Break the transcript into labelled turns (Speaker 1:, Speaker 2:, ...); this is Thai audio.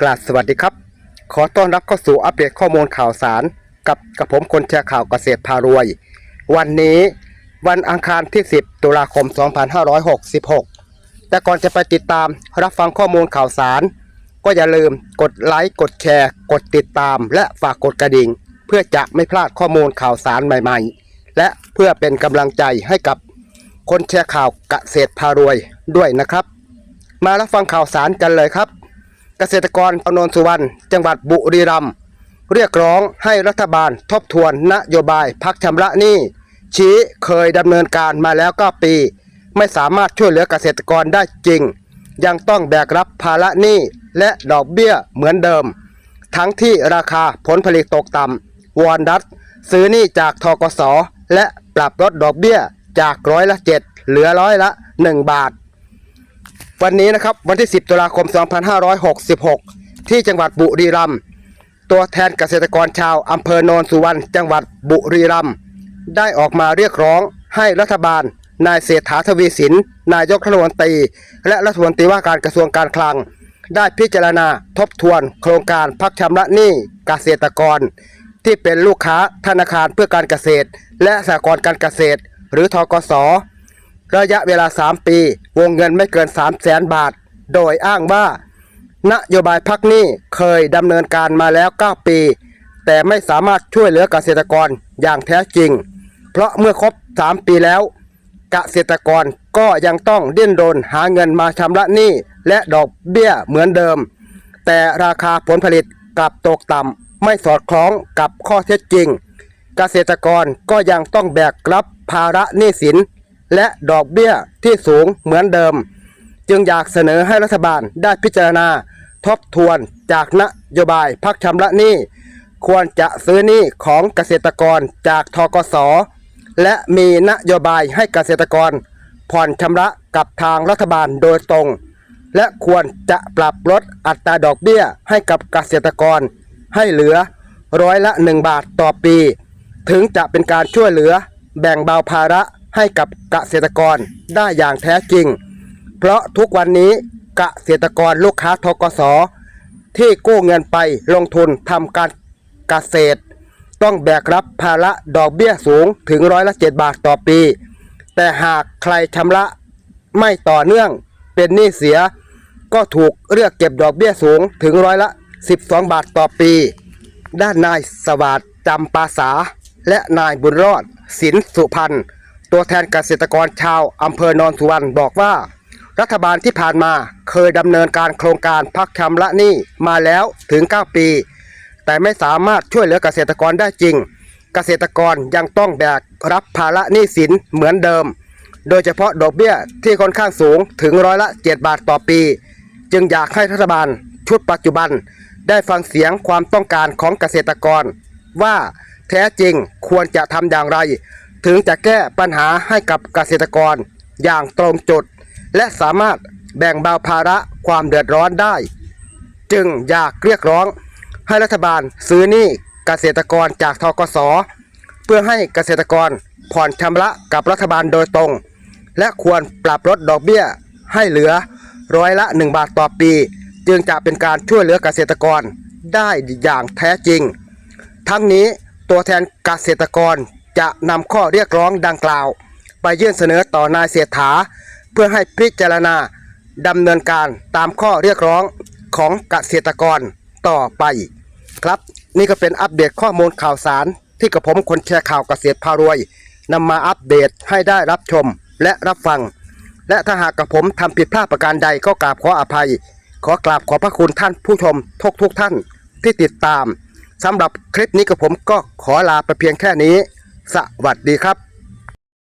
Speaker 1: กราบสวัสดีครับ ขอต้อนรับเข้าสู่อัปเดตข้อมูลข่าวสาร กับกับผมคนแชร์ข่าวเกษตรพารวย วันนี้วันอังคารที่ 10 ตุลาคม 2566 แต่ก่อนจะไปติดตามรับฟังข้อมูลข่าวสาร ก็อย่าลืมกดไลค์กดแชร์ กดติดตาม และฝากกดกระดิ่ง เพื่อจะไม่พลาดข้อมูลข่าวสารใหม่ๆ และเพื่อเป็นกำลังใจให้กับคนแชร์ข่าวเกษตรพารวยด้วยนะครับ มารับฟังข่าวสารกันเลยครับ เกษตรกรอนนสุวรรณจังหวัดบุรีรัมย์เรียกร้องให้รัฐบาลทบทวนนโยบายพักชำระหนี้ชี้เคยดำเนินการมาแล้ว9ปี ไม่สามารถช่วยเหลือเกษตรกรได้จริง ยังต้องแบกรับภาระหนี้และดอกเบี้ยเหมือนเดิม ทั้งที่ราคาผลผลิตตกต่ำวอนรัฐซื้อหนี้จากทกสและปรับลดดอกเบี้ยจากร้อยละ 7 เหลือร้อยละ 1 บาท วันนี้นะครับวันที่ 10 ตุลาคม 2566 ที่จังหวัดบุรีรัมย์ตัวแทนเกษตรกรชาวอำเภอโนนสุวรรณจังหวัดบุรีรัมย์ได้ออกมาเรียกร้องให้รัฐบาล นายเศรษฐาทวีสิน นายกรัฐมนตรี และรัฐมนตรีว่าการกระทรวงการคลัง ได้พิจารณาทบทวนโครงการพักชำระหนี้เกษตรกร ที่เป็นลูกค้าธนาคารเพื่อการเกษตร และสหกรณ์การเกษตร หรือทกส ระยะเวลา 3 ปี วงเงินไม่เกิน 3 0 0แสนบาท โดยอ้างว่า นโยบายพักหนี้เคยดำเนินการมาแล้ว 9 ปี แต่ไม่สามารถช่วยเหลือเกษตรกรอย่างแท้จริง เพราะเมื่อครบ 3 ปีแล้ว เกษตรกรก็ยังต้องดิ้นรนหาเงินมาชำระหนี้และดอกเบี้ยเหมือนเดิม แต่ราคาผลผลิตกลับตกต่ำไม่สอดคล้องกับข้อเท็จจริง เกษตรกรก็ยังต้องแบกรับภาระหนี้สิน และดอกเบี้ยที่สูงเหมือนเดิม จึงอยากเสนอให้รัฐบาลได้พิจารณาทบทวนจากนโยบายพักชำระหนี้ ควรจะซื้อหนี้ของเกษตรกรจากทกส และมีนโยบายให้เกษตรกร ผ่อนชำระกับทางรัฐบาลโดยตรง และควรจะปรับลดอัตราดอกเบี้ยให้กับเกษตรกร ให้เหลือร้อยละ 1 บาทต่อปี ถึงจะเป็นการช่วยเหลือแบ่งเบาภาระ ให้กับเกษตรกรได้อย่างแท้จริง เพราะทุกวันนี้เกษตรกรลูกค้าทกสที่กู้เงินไปลงทุนทำการเกษตร ต้องแบกรับภาระดอกเบี้ยสูงถึงร้อยละเจ็ดบาทต่อปี แต่หากใครชำระไม่ต่อเนื่องเป็นหนี้เสีย ก็ถูกเรียกเก็บดอกเบี้ยสูงถึงร้อยละ 12 บาทต่อปี ด้านนายสวัสดิ์จำปาสา และนายบุญรอดสินสุพรรณ ตัวแทนเกษตรกรชาวอำเภอโนนสุวรรณบอกว่า รัฐบาลที่ผ่านมาเคยดำเนินการโครงการพักชำระหนี้มาแล้วถึง 9 ปี แต่ไม่สามารถช่วยเหลือเกษตรกรได้จริง เกษตรกรยังต้องแบกรับภาระหนี้สินเหมือนเดิม โดยเฉพาะดอกเบี้ยที่ค่อนข้างสูงถึงร้อยละ 7 บาทต่อปี จึงอยากให้รัฐบาลชุดปัจจุบัน ได้ฟังเสียงความต้องการของเกษตรกร ว่าแท้จริงควรจะทำอย่างไร ถึงจะแก้ปัญหาให้กับเกษตรกรอย่างตรงจุด และสามารถแบ่งเบาภาระความเดือดร้อนได้ จึงอยากเรียกร้องให้รัฐบาลซื้อหนี้เกษตรกรจากทกส เพื่อให้เกษตรกรผ่อนชำระกับรัฐบาลโดยตรง และควรปรับลดดอกเบี้ยให้เหลือร้อยละ 1 บาทต่อปี จึงจะเป็นการช่วยเหลือเกษตรกรได้อย่างแท้จริง ทั้งนี้ตัวแทนเกษตรกร จะนำข้อเรียกร้องดังกล่าว ไปยื่นเสนอต่อนายเศรษฐา เพื่อให้พิจารณาดำเนินการตามข้อเรียกร้องของเกษตรกรต่อไป ครับนี่ก็เป็นอัปเดตข้อมูลข่าวสาร ที่กระผมคนแชร์ข่าวเกษตรพารวยนำมาอัปเดตให้ได้รับชมและรับฟัง และถ้าหากกระผมทำผิดพลาดประการใดก็กราบขออภัย ขอกราบขอพระคุณท่านผู้ชมทุกทุกท่านที่ติดตามสำหรับคลิปนี้กับผมก็ขอลาไปเพียงแค่นี้ สวัสดีครับ